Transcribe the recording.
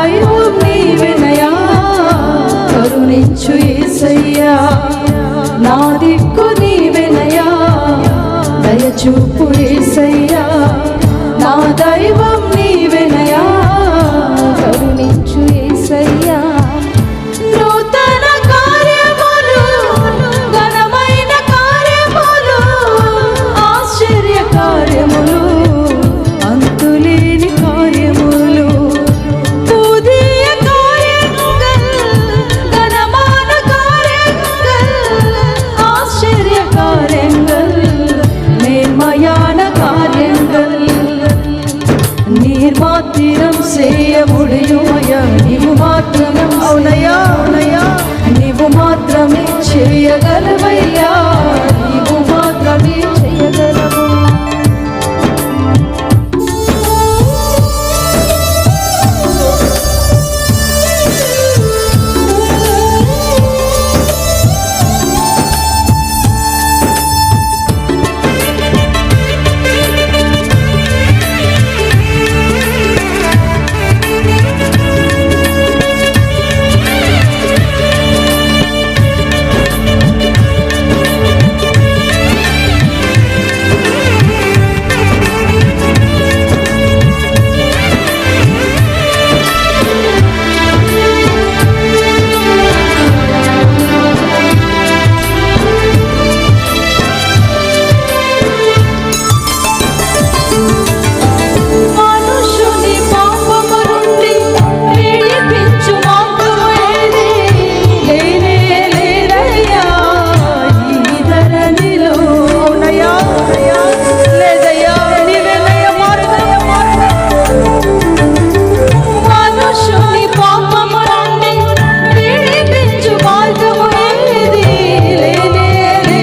దైవం నీవెనయా కరుణించు ఏసయ్యా నా దిక్కు నీవెనయా దయచూపు ఏసయ్యా నా దైవం నీవెనయా కరుణించు ఏసయ్యా. మాత్రం చేయ ముడియుమయ్యా నీవు మాత్రమే అవునయా అవునయా నీవు మాత్రమే చేయగలవయ్యా.